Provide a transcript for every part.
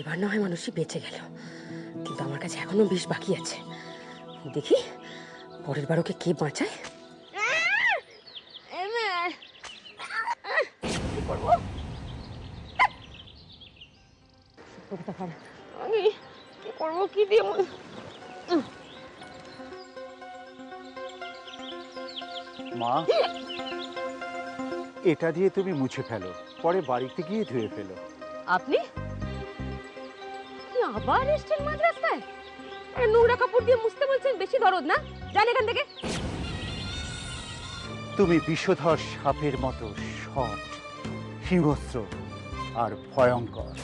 এবার না হয় মানুষই বেঁচে গেল। কিন্তু আমার কাছে এখনও বিষ বাকি আছে। দেখি পরের বার ওকে কে বাঁচায়? কি করব? কবিতা পারে আমি কি করব কি দিয়ে মা এটা দিয়ে তুমি মুছে ফেলো পরে বাড়িতে গিয়ে ধুয়ে ফেলো। আপনি? আবার এসছেন মাঝ রাস্তায় নোংরা কাপড় দিয়ে মুছতে বলছেন বেশি দরদ না? যান এখান থেকে। তুমি বিষধর সাপের মতো সৎ হিংস্র আর ভয়ঙ্কর।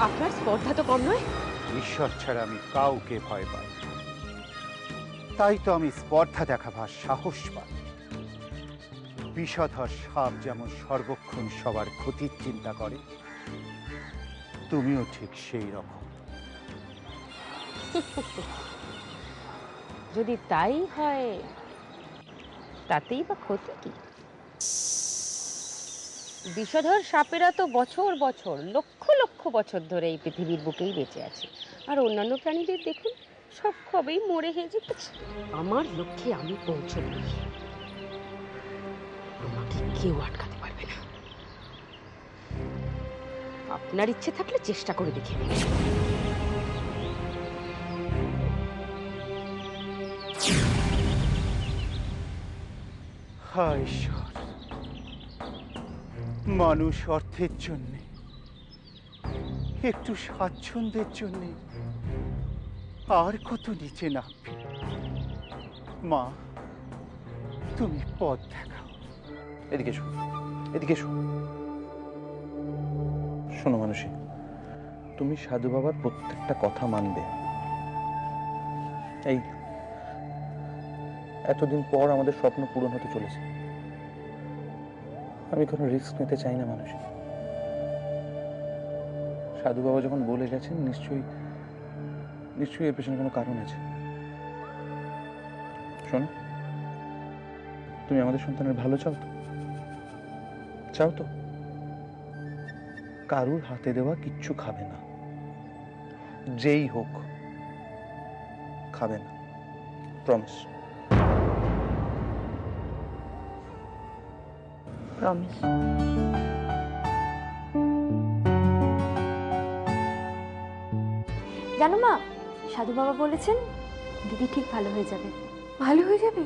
আপনার স্পর্ধা তো কম নয়। ঈশ্বর ছাড়া আমি কাউকে ভয় পাই তাই তো আমি স্পর্ধা দেখাবার সাহস পাই। বিষধর সাপ যেমন সর্বক্ষণ সবার ক্ষতির চিন্তা করে তুমিও ঠিক সেই রকম। যদি তাই হয়, তাতেই বা ক্ষতি কি? বিষধর সাপেরা তো বছর বছর, লক্ষ লক্ষ বছর ধরে এই পৃথিবীর বুকেই বেঁচে আছে। আর অন্যান্য প্রাণীদের দেখুন, সব কবেই মরে হয়ে যেতেছে আমার লক্ষ্যে আমি পৌঁছবো আমাকে কেউ আটকাতে পারবে না। আপনার ইচ্ছে থাকলে চেষ্টা করে দেখে হায় ঈশ্বর। মানুষ অর্থের জন্য, একটু স্বাচ্ছন্দ্যের জন্য আর কত নিচে নামবে? মা, তুমি পথ দেখাও। এদিকে এসো এদিকে এসো। শোনো মানুষী তুমি সাধু বাবার প্রত্যেকটা কথা মানবে। এই এতদিন পর আমাদের স্বপ্ন পূরণ হতে চলেছে। আমি কোনো রিস্ক নিতে চাই না মানুষ সাধু বাবা যখন বলে গেছেন, নিশ্চয়ই নিশ্চয়ই এর পেছনে কোনো কারণ আছে। শোনো, তুমি আমাদের সন্তানের ভালো চাও তো? চাও তো? কারুর হাতে দেওয়া কিচ্ছু খাবে না। যেই হোক, খাবে না। প্রমিস প্রমিস জানো মা সাধু বাবা বলেছেন দিদি ঠিক ভালো হয়ে যাবে। ভালো হয়ে যাবে?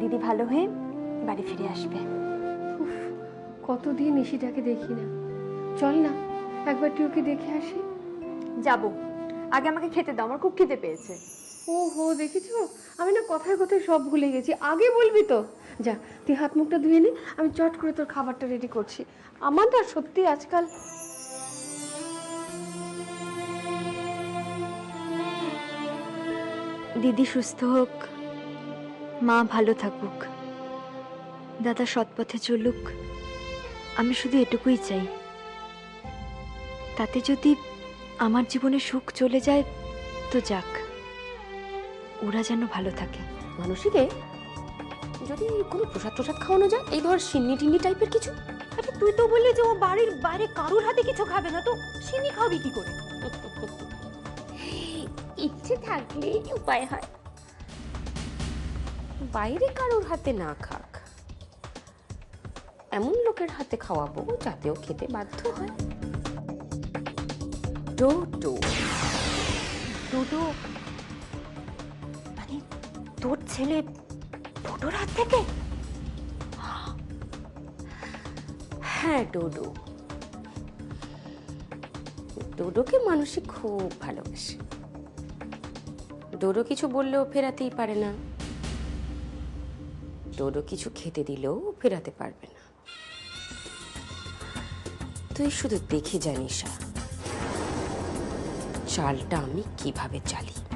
দিদি ভালো হয়ে বাড়ি ফিরে আসবে। উফ, কতদিন নিশিটাকে দেখি না। চল না একবার তুই ওকে দেখে আসি। যাব। আগে আমাকে খেতে দাও আমার খুব খিদে পেয়েছে। ও হো দেখেছ? আমি না কথায় কথায় সব ভুলে গেছি। আগে বলবি তো। যা, তুই হাত মুখটা ধুয়ে নি, আমি চট করে তোর খাবারটা রেডি করছি। আমার না সত্যি আজকাল দিদি সুস্থ হোক, মা ভালো থাকুক, দাদা সৎপথে চলুক, আমি শুধু এটুকুই চাই। তাতে যদি আমার জীবনে সুখ চলে যায়, তো যাক। ওরা যেন ভালো থাকে। মানুষীকে যদি কোনো প্রসাদ প্রসাদ খাওয়ানো যায় এই ধর সিন্নি টিন্নি টাইপের কিছু? আরে তুই তো বললি যে ও বাড়ির বাইরে কারুর হাতে কিছু খাবে না তো চিনি খাবি কি করে? ইচ্ছে থাকলে উপায় হয়। বাইরে কারোর হাতে না খাক। এমন লোকের হাতে খাওয়াবো যাতেও খেতে বাধ্য হয়। ডোডো। মানে তোর ছেলে টোটোর হাত থেকে? হ্যাঁ ডোডো ডোডোকে মানুষই খুব ভালোবাসে। ডোডো কিছু বললেও ফেরাতেই পারে না। ডোডো কিছু খেতে দিলেও ফেরাতে পারবে না। তুই শুধু দেখে জানিস চালটা আমি কীভাবে চালি?